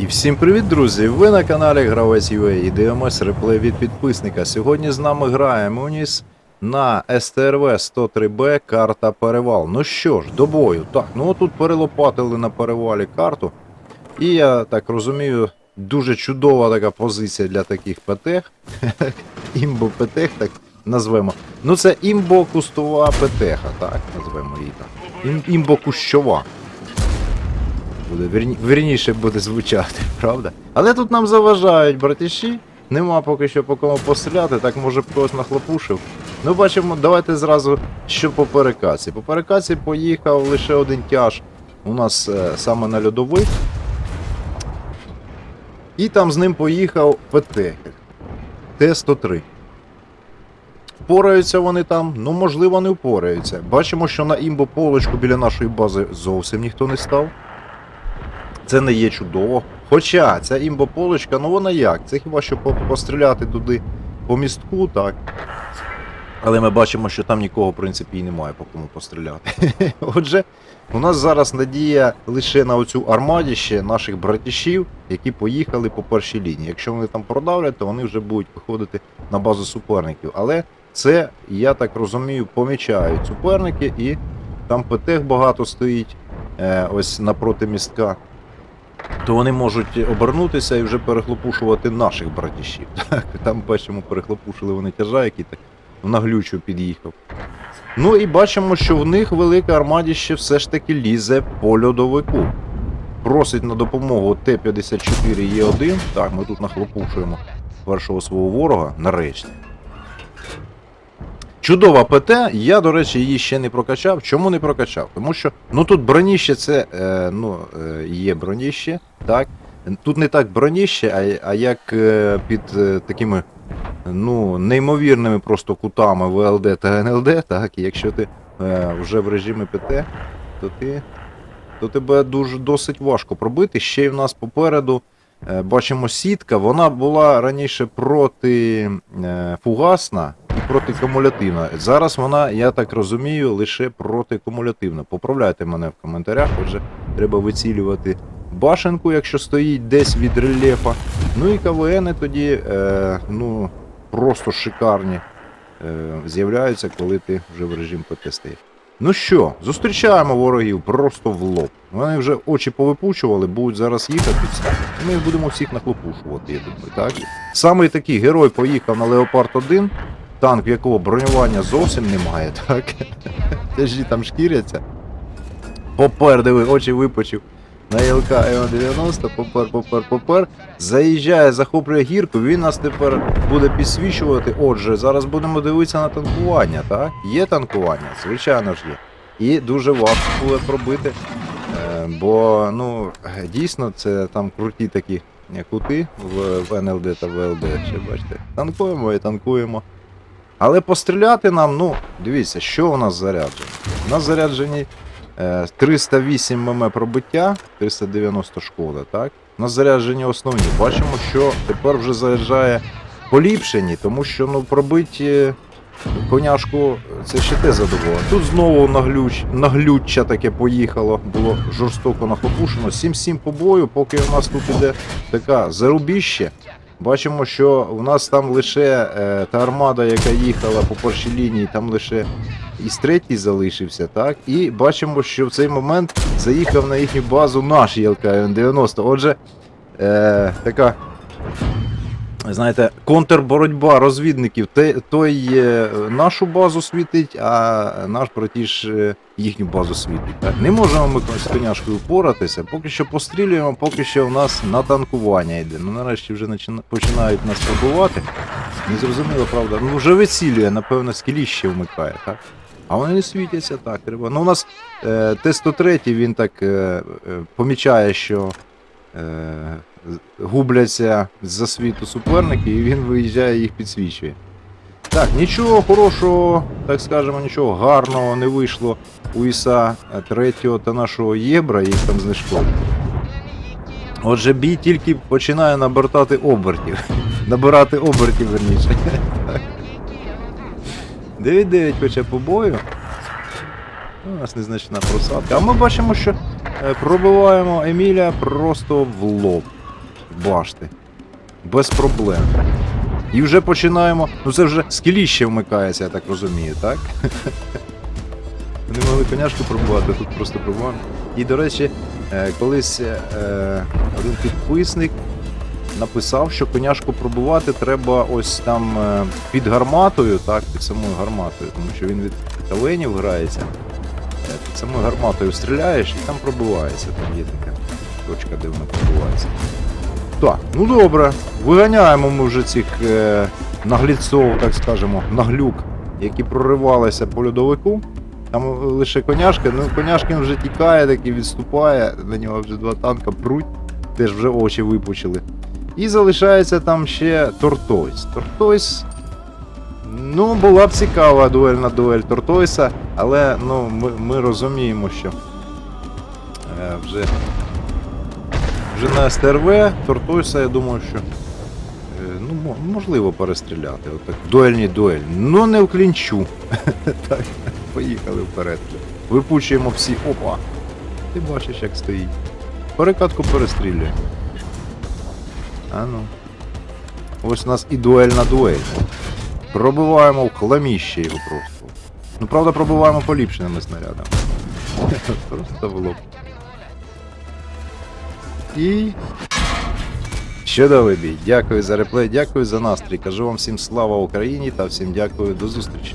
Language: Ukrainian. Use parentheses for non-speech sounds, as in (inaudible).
І всім привіт, друзі! Ви на каналі Гравець UA і дивимось реплей від підписника. Сьогодні з нами грає Муніс на СТРВ 103Б карта Перевал. Ну що ж, до бою. Так, ну тут перелопатили на перевалі карту. І я так розумію, дуже чудова така позиція для таких ПТ. (laughs) Імбо ПТ, так назвемо. Ну це імбо кустова ПТ, так назвемо її так. Ім, імбо кущова буде вірні, вірніше буде звучати, (laughs) правда? Але тут нам заважають братіші. Нема поки що по кому постріляти, так може б когось нахлопушив. Ну, бачимо, давайте зразу що по перекаці. По перекаці поїхав лише один тяж у нас е, саме на льодовик. І там з ним поїхав ПТ. Т-103. Впораються вони там, ну можливо, не впораються. Бачимо, що на імбо полочку біля нашої бази зовсім ніхто не став. Це не є чудово. Хоча ця імбополочка, ну вона як? Це хіба що постріляти туди по містку, так. Але ми бачимо, що там нікого, в принципі, і немає по кому постріляти. (laughs) Отже, у нас зараз надія лише на оцю армадіще наших братішів, які поїхали по першій лінії. Якщо вони там продавлять, то вони вже будуть виходити на базу суперників. Але це, я так розумію, помічають суперники, і там ПТХ багато стоїть е, ось напроти містка то вони можуть обернутися і вже перехлопушувати наших братішів. (laughs) Так, там бачимо, перехлопушили вони тяжа, який так в наглючу під'їхав. Ну і бачимо, що в них велике армадіще все ж таки лізе по льодовику. Просить на допомогу Т-54Е1. Так, ми тут нахлопушуємо першого свого ворога нарешті. Чудова ПТ, я, до речі, її ще не прокачав. Чому не прокачав? Тому що ну тут броніще це е, ну, е, є броніще, так. Тут не так броніще, а, а як е, під е, такими ну, неймовірними просто кутами ВЛД та НЛД, так, якщо ти е, вже в режимі ПТ, то ти то тебе дуже досить важко пробити. Ще й в нас попереду е, бачимо сітка, вона була раніше проти е, фугасна і проти кумулятивна. Зараз вона, я так розумію, лише проти кумулятивна. Поправляйте мене в коментарях, отже, треба вицілювати башенку, якщо стоїть десь від рельєфа. Ну і КВН тоді е, ну, просто шикарні е, з'являються, коли ти вже в режим стоїш. Ну що, зустрічаємо ворогів просто в лоб. Вони вже очі повипучували, будуть зараз їхати. і Ми їх будемо всіх нахлопушувати, я думаю, так? Саме такий герой поїхав на Леопард 1, танк, в якого бронювання зовсім немає, (laughs) так? Тяжі там шкіряться. Попер, диви, очі випучив. На ЛК М90, попер, попер, попер. Заїжджає, захоплює гірку, він нас тепер буде підсвічувати. Отже, зараз будемо дивитися на танкування, так? Є танкування, звичайно ж є. І дуже важко буде пробити. Е, бо ну, дійсно це там круті такі кути в НЛД та ВЛД. Ще бачите. Танкуємо і танкуємо. Але постріляти нам, ну, дивіться, що у нас заряджено. У нас заряджені е, 308 мм пробиття, 390 шкода, так? У нас заряджені основні. Бачимо, що тепер вже заряджає поліпшені, тому що ну, пробиті коняшку це ще те задоволення. Тут знову наглюч, наглюччя таке поїхало, було жорстоко нахлопушено. 7-7 по бою, поки у нас тут іде така зарубіще. Бачимо, що у нас там лише е, та армада, яка їхала по першій лінії, там лише із третій залишився, так? І бачимо, що в цей момент заїхав на їхню базу наш ЄЛК-90. Отже, е, така, знаєте, контрборотьба розвідників. Той е, нашу базу світить, а наш братіж е, їхню базу світить. Не можемо ми з коняшкою впоратися. Поки що пострілюємо, поки що в нас на танкування йде. Ну нарешті вже починають нас пробувати. Не зрозуміло, правда. Ну вже вицілює, напевно, скіліще вмикає, так? А вони не світяться так, треба. Ну, у нас е, Т-103 він так е, е, помічає, що губляться з-за світу суперники, і він виїжджає їх підсвічує. Так, нічого хорошого, так скажемо, нічого гарного не вийшло у Іса 3 та нашого Єбра, їх там знайшов. Отже, бій тільки починає набертати обертів. (laughs) Набирати обертів, верніше. (laughs) Так. 9-9 хоча по бою. У нас незначна просадка. А ми бачимо, що е, пробиваємо Еміля просто в лоб. Башти. Без проблем. І вже починаємо. Ну це вже скіліще вмикається, я так розумію, так? (laughs) Вони могли коняшку пробувати, тут просто пробуємо. І, до речі, е, колись е, один підписник написав, що коняшку пробувати треба ось там е, під гарматою, так, під самою гарматою, тому що він від таленів грається. Під самою гарматою стріляєш і там пробивається. Там є така точка, де вона пробивається. Так, ну добре. Виганяємо ми вже цих е, нагліцов, так скажемо, наглюк, які проривалися по льодовику. Там лише коняшка, ну коняшкин вже тікає, такий відступає, на нього вже два танка пруть, теж вже очі випучили. І залишається там ще Тортойс. Тортойс. Ну, була б цікава дуельна дуель Тортойса, але ну, ми, ми розуміємо, що е, вже, вже на СТРВ Тортойса, я думаю, що е, ну, можливо перестріляти. Отак. Дуельні дуель. Ну не в клінчу. (laughs) так, поїхали вперед. Випучуємо всі. Опа! Ти бачиш, як стоїть. Перекатку перестрілює. А ну. Ось у нас і дуельна дуель. Пробиваємо в хламіще його просто. Ну, правда, пробиваємо поліпшеними снарядами. (laughs) Просто в лоб. І. Чудовий бій. Дякую за реплей, дякую за настрій. Кажу вам всім слава Україні та всім дякую. До зустрічі.